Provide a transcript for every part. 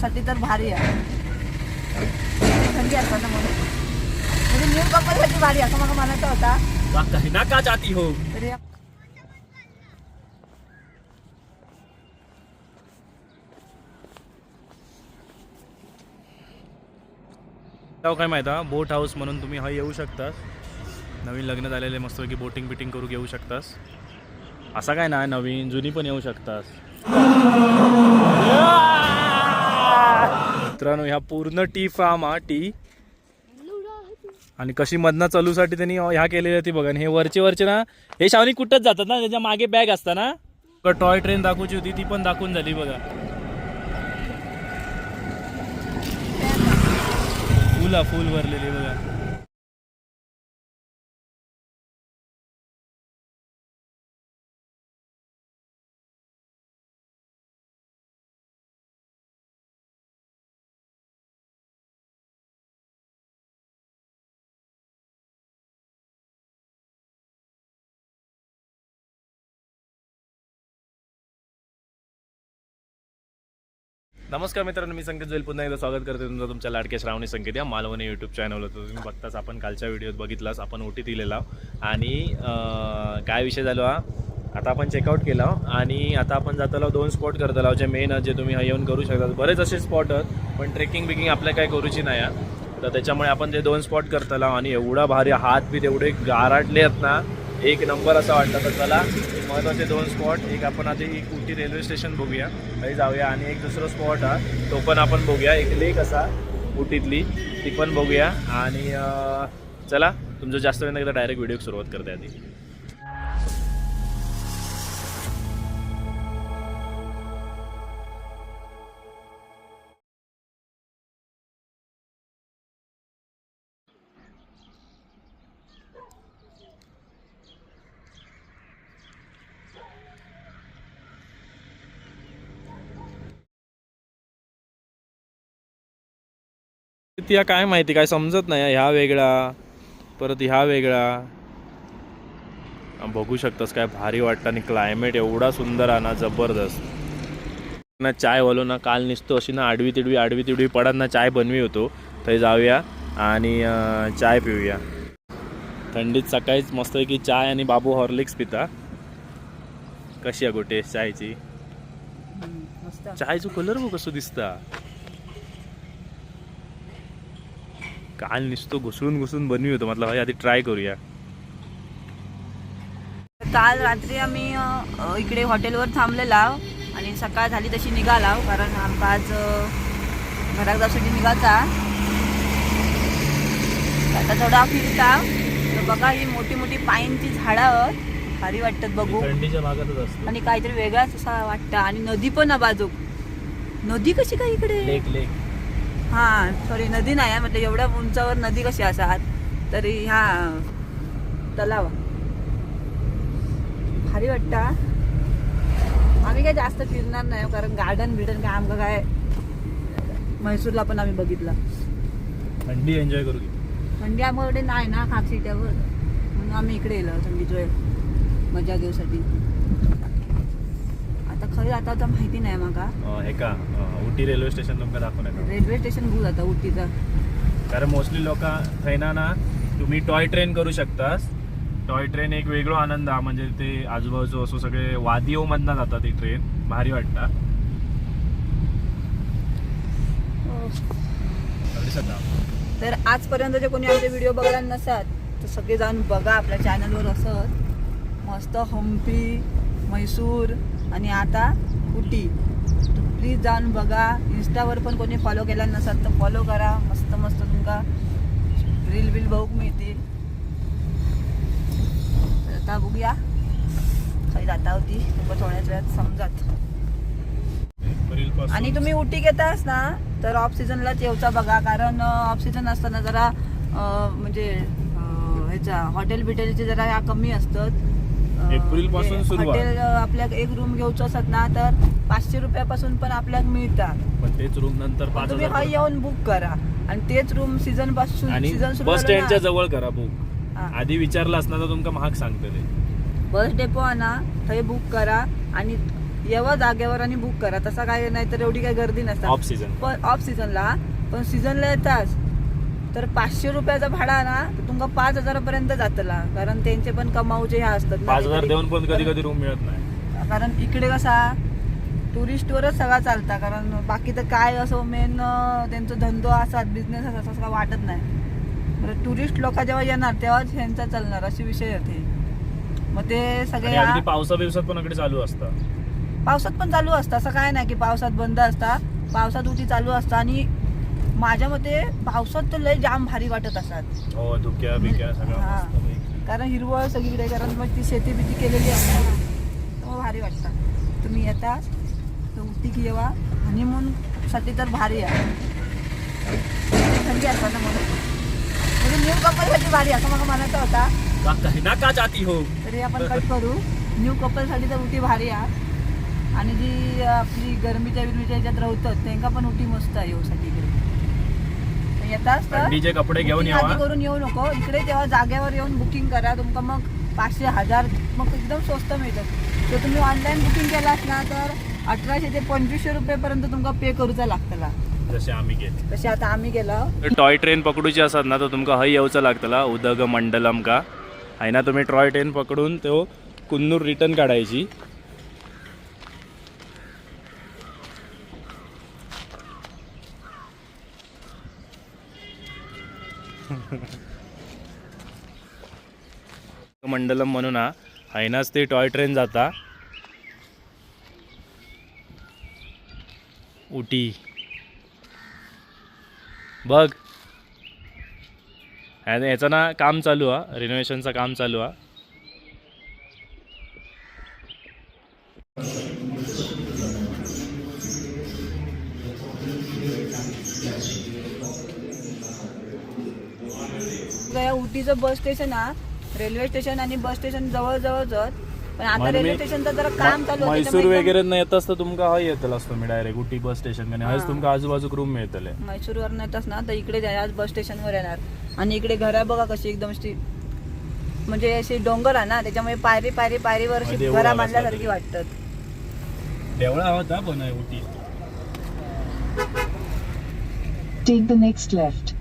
साठी तर भारी आहे. थंडी असतात ना म्हणून. म्हणजे न्यू कपलसाठी भारी असं मला म्हणायचं होता. कहना का चाहती हो? तरी काय माहिती आहे बोट हाऊस म्हणून तुम्ही हा येऊ शकता नवीन लग्न झालेले मस्तपैकी बोटिंग बिटिंग करू घेऊ शकतास. असा काय ना नवीन जुनी पण येऊ शकतास. मित्रांनो ह्या पूर्ण टी फार्म हा टी. आणि कशी मधनं चालूसाठी त्यांनी ह्या केलेली ती बघा. आणि हे वरचे वरचे ना हे शावनी कुठंच जातात ना त्याच्यामागे बॅग असता ना. टॉय ट्रेन दाखवची होती ती पण दाखवून झाली बघा. फुल फुल भरलेली बघा. नमस्कार मित्रांनो मी संकेत जोईल. पुन्हा एकदा स्वागत करते तुमचं तुमच्या लाडक्या श्रावणी संकेत या मालवणी यूट्यूब चॅनल होतं तुम्ही बघताच आपण कालच्या व्हिडिओत बघितलास आपण ओटी दिलेला आणि काय विषय झालो हा? आता आपण चेकआउट केला आणि आता आपण जाताला दोन स्पॉट करताला जे मेन जे तुम्ही येऊन करू शकता. बरेच असे स्पॉट आहेत पण ट्रेकिंग बिकिंग आपल्या काय करूची नाही आहे. तर त्याच्यामुळे आपण ते दोन स्पॉट करताला आणि एवढा भारी हात बीत एवढे गाराटले आहेत ना एक नंबर असा वाटतं तर चला महत्त्वाचे दोन स्पॉट एक आपण आधी उटी रेल्वे स्टेशन बघूया. काही जाऊया. आणि एक दुसरा स्पॉट हा तो पण आपण बघूया. एक लेक असा उटीतली ती पण बघूया. आणि चला तुमचं जास्त वेळ एकदा डायरेक्ट व्हिडिओ सुरुवात करते आधी त्या काय माहिती काय समजत नाही ह्या वेगळा परत ह्या वेगळा. बघू शकतास काय भारी वाटतं आणि क्लायमेट एवढा सुंदर आहे ना जबरदस्त. ना चाय वालो ना काल निसतो अशी ना आडवी तिडवी आडवी तिडवी पडत ना चाय बनवी होतो. तर जाऊया आणि चाय पिऊया. थंडीत सकाळीच मस्तपैकी चाय आणि बाबू हॉर्लिक्स पिता. कशी आहे गोटे चायची? मस्त. चायचं कलर बघ कसं दिसता. काल निसतो घुसळून घुसळून बनवी होतो. म्हटलं भाई आधी ट्राय करूया. काल रात्री आम्ही इकडे हॉटेलवर थांबलेला आणि सकाळ झाली तशी निघाला कारण आमका आज घरात जाऊसाठी निघायचा. आता थोडा फिरता तर बघा ही मोठी मोठी पाईनची झाडं आहेत. भारी वाटतात बघू. आणि काहीतरी वेगळाच असा वाटतं. आणि नदी पण आहे बाजूक. नदी कशी काय इकडे? लेक लेक हा सॉरी नदी नाही आहे म्हटलं एवढ्या उंचावर नदी कशी असतात? तरी ह्या तलाव. भारी वाटतं हा. आम्ही काय जास्त फिरणार नाही कारण गार्डन बिर्डन काय आमचं काय म्हैसूरला पण आम्ही बघितलं. थंडी एन्जॉय करू. थंडी आम्हाला नाही ना खाकसिट्यावर म्हणून आम्ही इकडे येलो थंडीच्या मजा घेऊसाठी खरी आता आता माहिती नाही माका अं, हे का अं, उटी रेल्वे स्टेशन तुमका दाखवण्यात रेल्वे स्टेशन घेऊ आता उटीचा. कारण मोस्टली लोक थंयना ना तुम्ही टॉय ट्रेन करू शकतास. टॉय ट्रेन एक वेगळो आनंद हा म्हणजे ते आजूबाजू असो सगळे वादिओ मधनं जातात ती ट्रेन भारी वाटता. दिसत ना? तर आजपर्यंत जे कोणी आमचे व्हिडिओ बघणार नसतात तर सगळे जाऊन बघा आपल्या चॅनलवर असत. मस्त हम्पी म्हैसूर आणि आता उटी तर प्लीज जाऊन बघा. इंस्टावर पण कोणी फॉलो केला नसाल तर फॉलो करा. मस्त मस्त तुमका रील बिल बघूक मिळतील. आता बघूया. खरी जाता होती. तुमका थोड्याच वेळात समजात. आणि तुम्ही उटी घेतास ना तर ऑफ सीझनलाच येऊचा बघा. कारण ऑफ सीझन असताना जरा म्हणजे ह्याच्या हॉटेल बिटेलचे जरा ह्या कमी असतात. अं, एप्रिलपासून म्हणजे सुरुवात. हॉटेल अं, आपल्याक एक रूम घेऊचं असत ना तर पाचशे रुपयापासून पण आपल्याक मिळतात. पण तेच रूम नंतर पाच तुम्ही येऊन बुक करा. आणि तेच रूम सीझनपासून आणि सीझन सुरू बस स्टँडच्या जवळ करा बुक. आधी विचारलं असणार तर तुमका महाग सांगते ते. बस डेपो आणा थंय बुक करा आणि येवा जागेवर आणि बुक करा. तसा काय नाही तर एवढी काही गर्दी नसतात ऑफ सीझन पण ऑफ सीझनला पण सीझनला येताच. तर पाचशे रुपयाचा भाडा ना तर तुमका पाच हजारापर्यंत जातला. कारण त्यांचे पण कमाऊचे ह्या असतात पाच हजार. देऊन पण कधी कधी रूम मिळत नाही. कारण इकडे कसा टुरिस्टवरच सगळा चालता. कारण बाकी तर काय असं मेन त्यांचा धंदो असतात बिझनेस असतात असं काय वाटत नाही. टुरिस्ट लोक जेव्हा येणार तेव्हाच ह्यांचा चालणार असे विषय होते मग ते सगळे पावसा दिवसात पण इकडे चालू असतं. पावसात पण चालू असतं. असं काय नाही की पावसात बंद असतात. पावसात उटी चालू असतं आणि माझ्या मते पावसात तर लय जाम भारी वाटत असतात. हो धुक्या बिक्या हा. कारण हिरवळ सगळीकडे कारण मग ती शेती बिती केलेली असते ना त्यामुळे भारी वाटतं. तुम्ही येता तर उटी की येवा हनीमून साठी तर भारी आहे. थंडी असतात ना म्हणून. म्हणजे न्यू कपलसाठी भारी असं मला म्हणायचं होता. का कहीं ना का जाती हो? तरी आपण कट करू. न्यू कपलसाठी तर उटी भारी आहे. आणि जी आपली गरमीच्या विरमीच्या ह्याच्यात राहतात त्यांना पण उटी मस्त आहे येऊसाठी इकडे तर थंडीचे कपडे घेऊन booking यावा. आधी करून येऊ नको. इकडे तेव्हा जागेवर येऊन बुकिंग करा. तुमका मग पाचशे हजार मग एकदम स्वस्त मिळतात जर तुम्ही ऑनलाईन बुकिंग केलास ना तर अठराशे ते पंचवीसशे रुपयेपर्यंत तुमका पे करूचा लागतला. जसे आम्ही गेले तसे आता आम्ही गेलो टॉय ट्रेन पकडूची असतात ना तर तुमका हय येवचं लागतला. उदग मंडलम का? आहे ना तुम्ही टॉय ट्रेन पकडून तो कुन्नूर रिटर्न काढायची. मंडलम म्हणून हा हैनाच ते टॉय ट्रेन जाता. उटी. बघ. याचं ना काम चालू आहे रिनोव्हेशनचं काम चालू आहे उटीचं बस स्टेशन हा. रेल्वे स्टेशन आणि बस स्टेशन जवळ जवळच पण आता रेल्वे स्टेशनचं जरा काम चालू आहे, त्याच्यामुळे एकदम- वगैरे न येत असतं तुमका हय येतलं असतो मी डायरेक्ट उटी बस स्टेशन आणि हयच हा. तुमका आजूबाजूक रूम मिळतले. म्हैसूरवर येतास ना तर इकडे जा- आज बस स्टेशनवर येणार. आणि इकडे घरा बघा कशी एकदम म्हणजे अशी डोंगर आहे ना त्याच्यामुळे पायरी पायरी पायरीवर अशी देऊळ घरा आला बांधल्यासारखी असला वाटतात. देवळा होता पण आहे Ooty. Take the next left.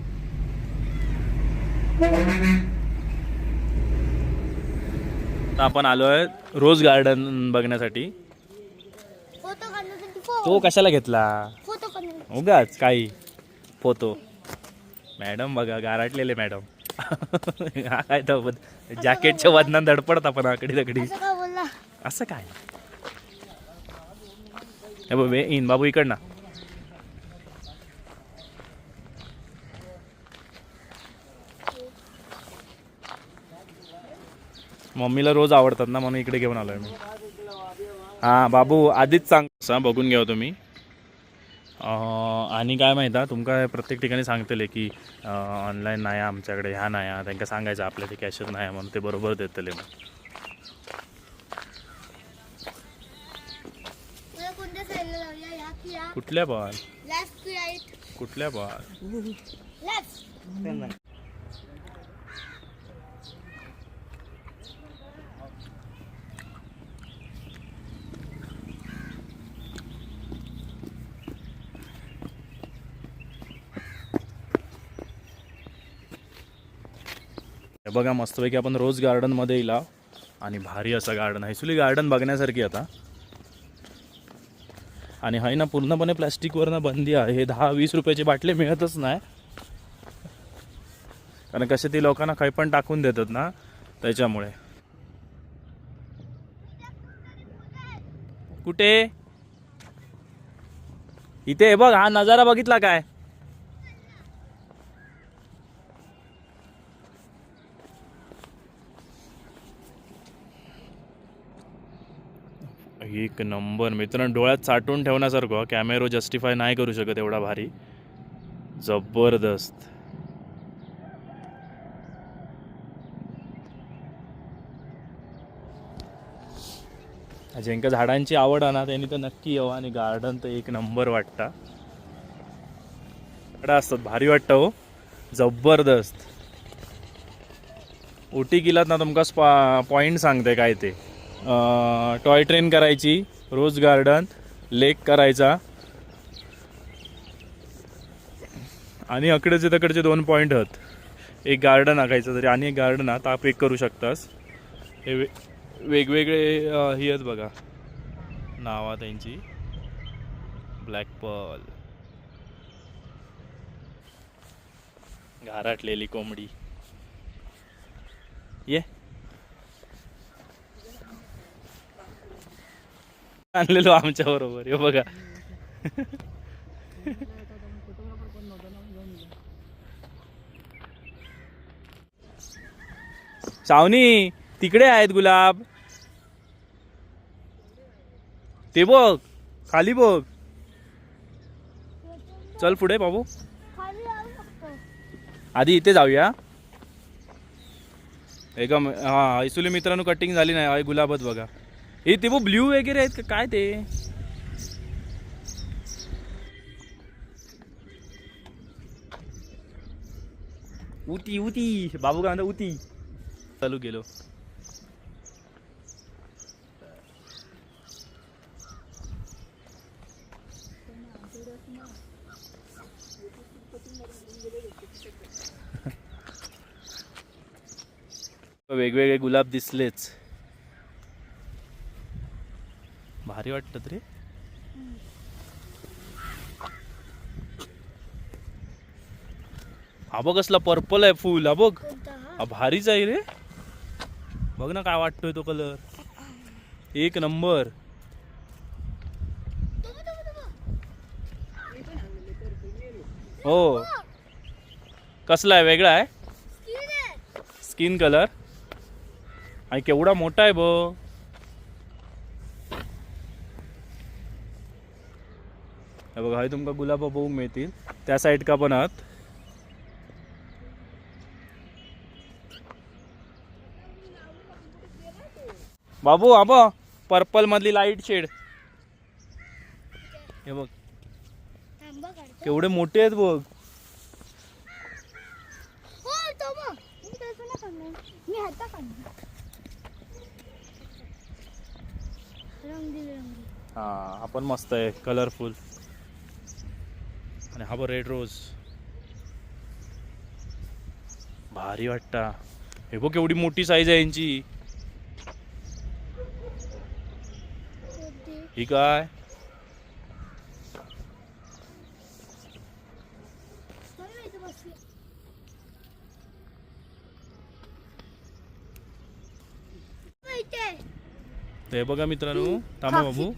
आता आपण आलो आहे रोज गार्डन बघण्यासाठी. फोटो काढण्यासाठी तो कशाला घेतला? फोटो काढण्यासाठी. उगाच काही. फोतो मॅडम बघा गाराटलेले मॅडम. हा काय तर जॅकेटच्या वजनात धडपडता पण आकडी तकडी. असं का बोलला? असं काय? हे बे, इन बाबू इकड ना मम्मीला रोज आवडतात ना म्हणून इकडे घेऊन आलोय मी. हा बाबू आधीच सांग. सा बघून घ्या हो तुम्ही. आणि काय माहिती आहे तुमका प्रत्येक ठिकाणी सांगतले की ऑनलाईन नाही आहे आमच्याकडे ह्या नाही आहे त्यांना सांगायचं आपल्या ते कॅशर नाही आहे म्हणून ते बरोबर देतले मग. मला कोणत्या साईडला जाऊया या की या कुठल्या राईट कुठल्या पण हे बघा मस्तपैकी आपण रोज गार्डनमध्ये येला आणि भारी असं गार्डन आहे. ॲक्च्युली गार्डन बघण्यासारखी आता. आणि हाय ना पूर्णपणे प्लॅस्टिकवरनं बंदी आहे. हे दहा वीस रुपयाची बाटली मिळतच नाही. कारण कसे ती लोकांना काही पण टाकून देतात ना त्याच्यामुळे. कुठे? इथे बघ हा नजारा बघितला काय? एक नंबर. मित्रांनो डोळ्यात साठवून ठेवण्यासारखं कॅमेरो जस्टिफाय नाही करू शकत एवढा भारी. जबरदस्त. ज्यांका झाडांची आवड आहे ना त्यांनी तर नक्की यावं आणि गार्डन तर एक नंबर वाटता. झाडं असतात भारी वाटतं हो. जबरदस्त. ओटी गेलात ना तुमका स्पा पॉईंट सांगते काय ते. टॉय ट्रेन करायची रोज गार्डन लेक करायचा. आणि अकडेचे तकडचे दोन पॉईंट आहेत. एक गार्डन आखायचं तरी आणि एक गार्डन आहात आप एक करू शकतास. हे वे वेगवेगळे ही आहेत बघा. नावा त्यांची ब्लॅक पर्ल घाराटलेली कोंबडी. ये. आणलेलो आमच्या बरोबर. हे बघा. सावनी तिकडे आहेत गुलाब. ते बघ खाली बघ. चल पुढे बाबू. आधी इथे जाऊया. एकदम म- हा ऐसुली मित्रांनो कटिंग झाली नाही गुलाबच बघा. हे ते बघ ब्ल्यू वगैरे आहेत का? काय ते? उती उती. बाबू काय म्हणता उती. चालू गेलो वेगवेगळे गुलाब दिसलेच. भारी वाटत रे हा बघ कसला पर्पल आहे फुल हा बघ. हा भारीच आहे रे. बघ ना काय वाटतोय तो कलर एक नंबर. हो. कसला आहे? वेगळा आहे? स्किन आहे. स्किन कलर आणि केवढा मोठा आहे बो हे बघा हे तुमका गुलाब बघूक मिळतील. त्या साईड का पण आहात. बाबू आबा पर्पल मधली लाइट शेड हे बघ. केवढे मोठे आहेत बघ. हो बघ. हा हा पण मस्त आहे कलरफुल आणि हा बघ रेड रोज भारी वाटता हे बघ केवढी मोठी साईज आहे यांची? ही काय. ते बघा मित्रांनो थांबा बाबू.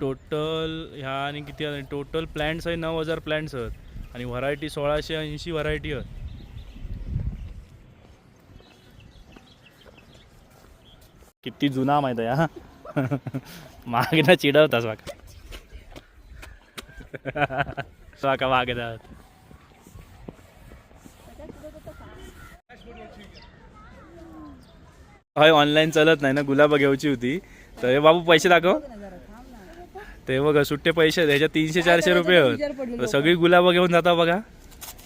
टोटल ह्या आणि किती आहे? टोटल प्लॅन्ट्स आहे नऊ हजार प्लॅन्ट्स आहेत. आणि व्हरायटी सोळाशे ऐंशी व्हरायटी आहेत. किती जुना माहीत आहे हा. मागे ना चिडवतास वाका वाका मागे जात ऑनलाईन चलत नाही ना गुलाब घ्यायची होती. तर हे बाबू पैसे दाखव. ते बघा सुट्टे पैसे आहेत. तीनशे चारशे रुपये तर सगळी गुलाबं घेऊन जाता बघा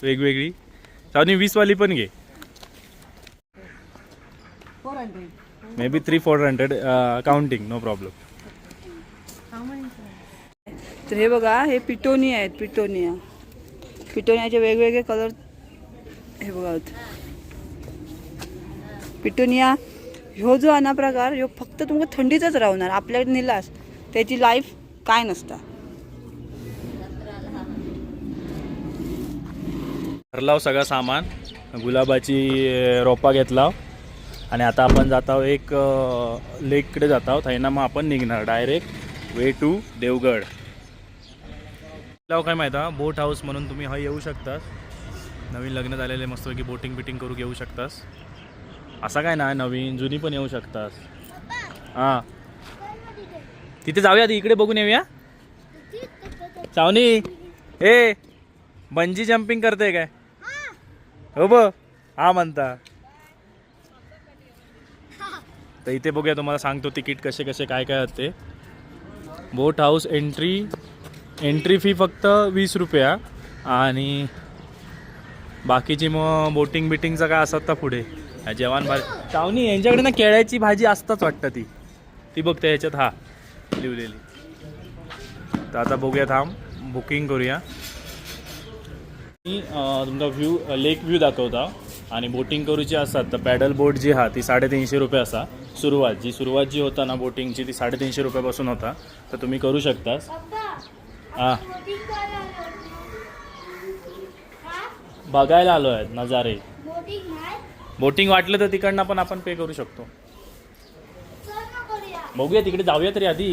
वेगवेगळी. आणि वीस वाली पण घे. Maybe three four hundred counting no problem तर हे बघा हे पिटोनिया आहेत पिटोनिया. पिटोनियाचे वेगवेगळे कलर हे बघा पिटोनिया ह्यो जो अना प्रकार ह्यो फक्त तुमका थंडीतच राहणार आपल्याकडे नेलास. त्याची लाईफ काय नसता. भरलाव सगळं सामान गुलाबाची रोपा घेतला आणि आता आपण जात आहोत एक लेककडे जात आहोत थैना मग आपण निघणार डायरेक्ट वे टू देवगड. लाव काय माहिती बोट हाऊस म्हणून तुम्ही हा येऊ शकतास. नवीन लग्न झालेले मस्तपैकी बोटिंग बिटिंग करू घेऊ शकतास. असा काय नाही नवीन जुनी पण येऊ शकतास. हां. तिथे जाऊया आधी इकडे बघून येऊया. सावनी ए बंजी जम्पिंग करते काय? हो ब हा म्हणता. तर इथे बघूया तुम्हाला सांगतो तिकीट कसे कसे काय काय असते. Boat house entry entry fee फक्त वीस रुपया. आणि बाकीची मग बोटिंग बिटिंगचं काय असतात तर पुढे. जेवण भाजी. चावणी यांच्याकडे ना केळ्याची भाजी असताच वाटतं ती. ती बघते ह्याच्यात हा. लिवलेली तर आता बघूया थांब. बुकिंग करूया. मी अं, तुमका व्ह्यू लेक व्ह्यू दाखवता. आणि बोटिंग करूची असतात तर पॅडल बोट जी हा ती साडेतीनशे रुपये असा. सुरुवात जी सुरुवात जी होता ना बोटिंगची ती साडेतीनशे रुपयापासून होता. तर तुम्ही करू शकतास. हां. हा? बघायला आलो आहेत नजारे बोटिंग वाटलं तर तिकडनं पण आपण पे करू शकतो. बघूया तिकडे जाऊया तरी आधी.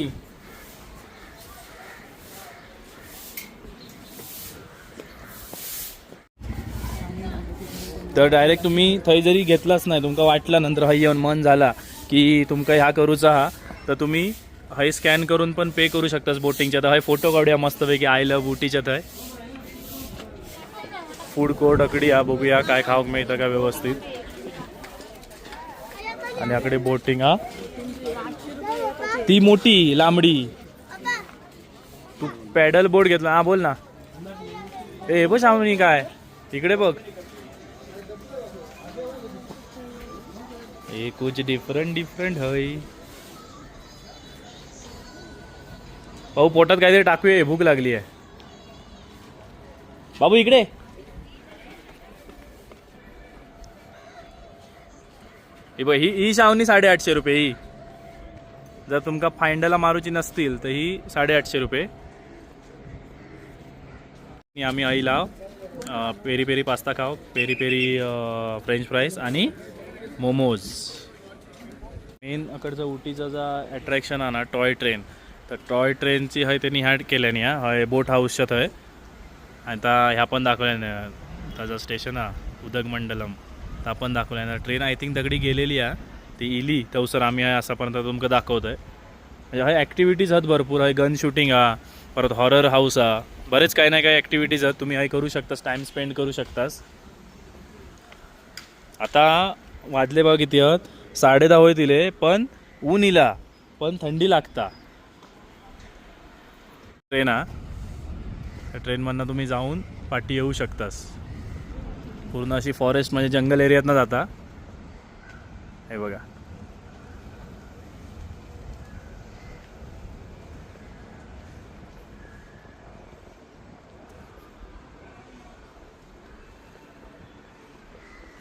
तर डायरेक्ट तुम्ही थंय जरी घेतलाच नाही तुमका वाटला नंतर हय येऊन मन झाला की तुमका ह्या करूचा हा तर तुम्ही हय स्कॅन करून पण पे करू शकतास बोटिंगच्या तर हय फोटो काढूया मस्तपैकी. आय लव्ह उटीच्या थंय फूड कोर्ट अकडी हा बघूया काय खाऊक मिळतं का व्यवस्थित. आणि आकडे बोटिंग हा. ती मोठी लांबडी. तू पॅडल बोट घेतला. हा बोल ना. ए बघ श्रावणी काय. तिकडे बघ. ए कुछ डिफरंट डिफरंट हय भाऊ पोटात काहीतरी टाकूया भूक लागली आहे. बाबू इकडे. ही ही ही साडेआठशे रुपये ही. जर तुमका फायंडाला मारूची नसतील तर ही साडेआठशे रुपये. आणि आम्ही आई लाव पेरी पेरी पास्ता खाव पेरी पेरी फ्रेंच फ्राईज आणि मोमोज. मेन अकडचं उटीचं जा अट्रॅक्शन आहे ना टॉय ट्रेन. तर टॉय ट्रेनची हय त्यांनी ह्या केल्यानी हा हय बोट हाऊसच्या थंय आणि आता ह्या पण दाखवल्याने त्याचं स्टेशन हा उदक मंडलम तर आपण दाखवल्यानं. ट्रेन आय थिंक दगडी गेलेली आहे. ती इली तवसर आम्ही आहे असापर्यंत तुमकां दाखवतोय. म्हणजे हय ॲक्टिव्हिटीज आहेत भरपूर हय गन शूटिंग हा परत हॉरर हाऊस हा बरेच काही ना काही ॲक्टिव्हिटीज आहेत तुम्ही हय करू शकतास टाईम स्पेंड करू शकतास. आता वाजले बघा किती आहेत? साडे दहा होईले पण ऊन इला पण थंडी लागता. ट्रेन हा त्या ट्रेनमधनं तुम्ही जाऊन पाठी येऊ शकतास. पूर्ण अशी फॉरेस्ट म्हणजे जंगल एरियातनं जाता. हे बघा.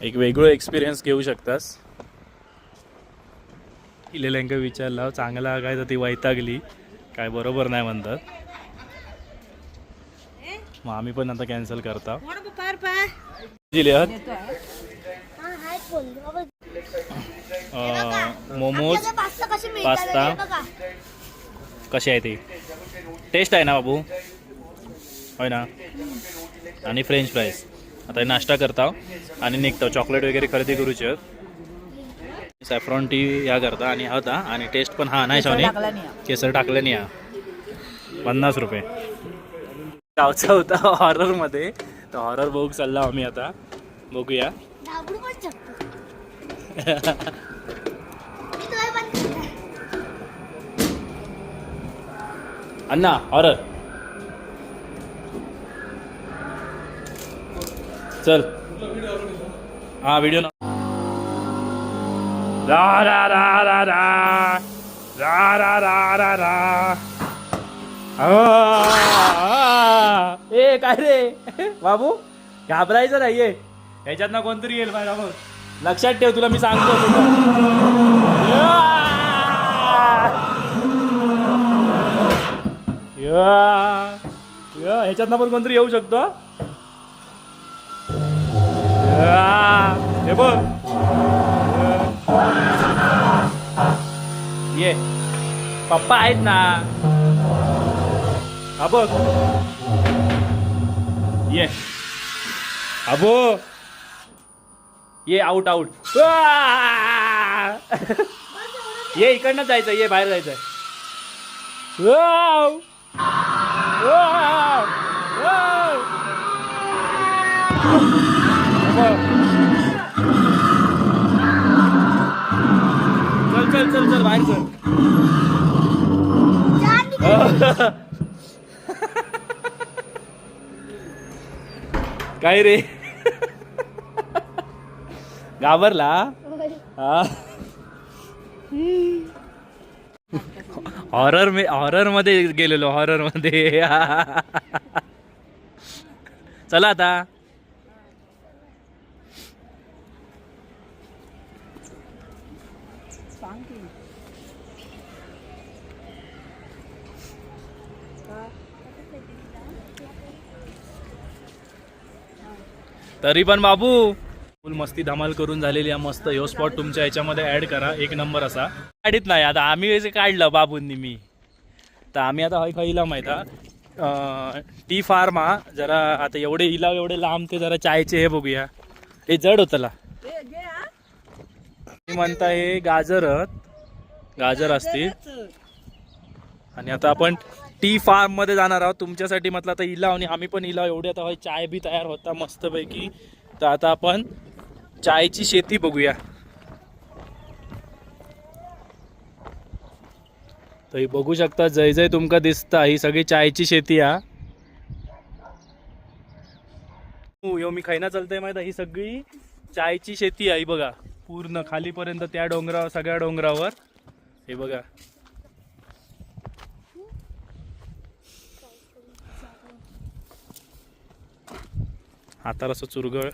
एक वेगळं एक्सपिरियन्स घेऊ शकतास. इलेल्यांका विचारला चांगला काय? तर ती वैतागली. काय बरोबर नाही म्हणतात मग आम्ही पण आता कॅन्सल करता. दिले मोमोज पास्ता. कसे कशी आहे ती? टेस्ट आहे ना बाबू? होय ना? आणि फ्रेंच फ्राईज आता नाश्ता करता आणि निघतो. चॉकलेट वगैरे खरेदी करूचे आहेत. सॅफ्रॉन टी या करता आणि होता आणि टेस्ट पण हा नाही शावनी हा. केसर टाकलं नाही हा. पन्नास रुपये. गावचा होता हॉररमध्ये तर हॉरर बघू चालला आम्ही आता. बघूया. अण्णा हॉरर चल. हा व्हिडिओ रा रा रा रा रा. रा रा रा रा. ए काय रे? बाबू घाबरायचं नाहीये. ह्याच्यात ना कोणतरी येईल माझ्या लक्षात ठेव तुला मी सांगतो या ह्याच्यातनं पण कोणतरी येऊ शकतो हा? या, हे बघ ये पप्पा आहेत ना हा बघ ये अबो ये आउट आउट ये इकडनं जायचं. ये बाहेर जायचं. वाव चल चल चल चल बाहेर चल. काय रे? घाबरला? हा. हॉरर मे हॉररमध्ये गेलेलो हॉररमध्ये. चला आता. सांग की तरी पण बाबू फुल मस्ती धमाल करून झालेली आहे मस्त. ह्यो स्पॉट तुमच्या याच्यामध्ये ऍड करा. एक नंबर असा. काढीत नाही. आता आम्ही काढलं बाबूंनी मी. तर आम्ही आता हय खाईला माहीत टी फार्म हा जरा आता एवढे इलाव एवढे लांब ते जरा चायचे हे बघूया. हे जड होतला म्हणता हे गाजरत गाजर असतील. आणि आता आपण टी फार्ममध्ये जाणार आहोत. तुमच्यासाठी म्हटलं आता इलाव आणि आम्ही पण इला एवढी आता चाय बी तयार होता मस्तपैकी. तर आता आपण चायची शेती बघूया. तर ही बघू शकता जय जय तुमका दिसता. ही सगळी चायची शेती हा. हो, यो मी खायना चालतंय माहिती ही सगळी चायची शेती आहे बघा. पूर्ण खालीपर्यंत त्या डोंगरावर सगळ्या डोंगरावर. हे बघा. हाताला असं चुरगळ.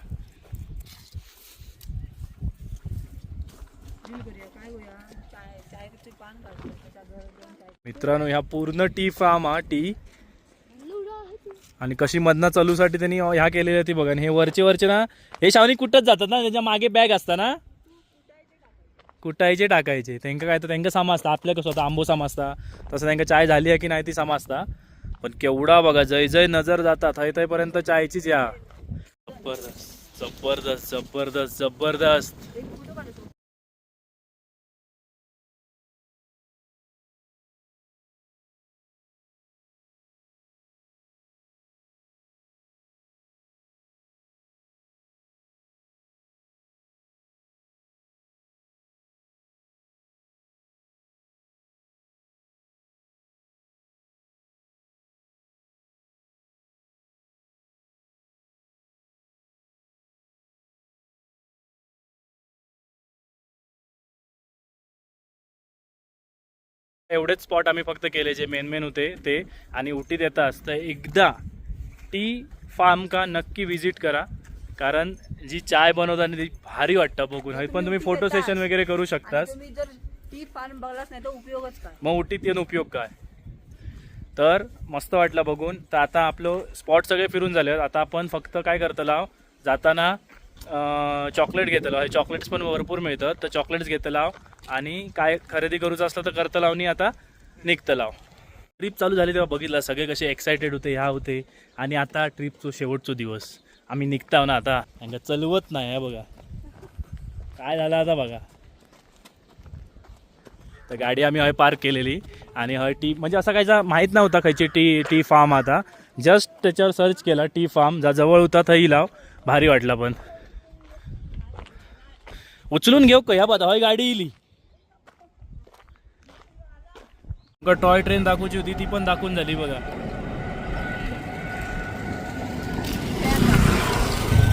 मित्रांनो ह्या पूर्ण टी फार्म हा टी. आणि कशी मधना चालूसाठी त्यांनी ह्या केलेल्या ती बघा. आणि हे वरचे वरचे ना हे शावनी कुठंच जातात ना त्याच्यामागे बॅग असता ना कुटायचे टाकायचे. त्यांना काय तर त्यांना समजता आपल्या कसं होतं आंबो समजता तसं त्यांना चाय झाली आहे की नाही ती समजता. पण केवढा बघा जय जय नजर जाता थंय पर्यंत चायचीच या. जबरदस्त जबरदस्त जबरदस्त जबरदस्त. एवढेच स्पॉट आम्ही फक्त केले जे मेन मेन होते ते. आणि उटीत येताच तर एकदा टी फार्म का नक्की विजिट करा. कारण जी चाय बनवताना ती भारी वाटतं बघून. पण तुम्ही फोटो सेशन वगैरे करू शकतास. मग उटीत येऊन उपयोग काय? तर मस्त वाटलं बघून. तर आता आपलं स्पॉट सगळे फिरून झाले. आता आपण फक्त काय करतलाव? जाताना चॉकलेट घेतलं हे चॉकलेट्स पण भरपूर मिळतात. तर चॉकलेट्स घेतलाव आणि काय खरेदी करूचं असलं तर करतलाव आणि आता निघतलाव ट्रिप चालू झाली तेव्हा बघितलं. सगळे कसे एक्सायटेड होते ह्या होते. आणि आता ट्रिपचो शेवटचो दिवस. आम्ही निघताव ना आता. त्यांना चलवत नाही हे बघा. काय झालं आता बघा. तर गाडी आम्ही हय पार्क केलेली. आणि हय टी म्हणजे असं काही माहीत नव्हता खायची टी टी फार्म आता. जस्ट त्याच्यावर सर्च केला टी फार्म जा जवळ होता थंय लाव. भारी वाटला पण. उचलून घेऊ का? ह्या बघा हय गाडी इली. टॉय ट्रेन दाखवची होती ती पण दाखवून झाली बघा.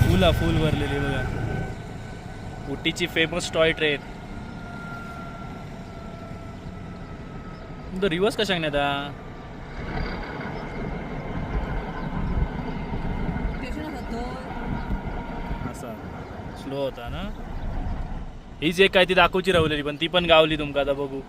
फुला फुल भरलेली बघा. उटीची फेमस टॉय ट्रेन. तो रिवर्स कशाक नाही आता स्टेशन होतं असा. स्लो होता ना? हीच एक काय ती दाखवची रावलेली पण ती पण गावली तुमका आता बघू.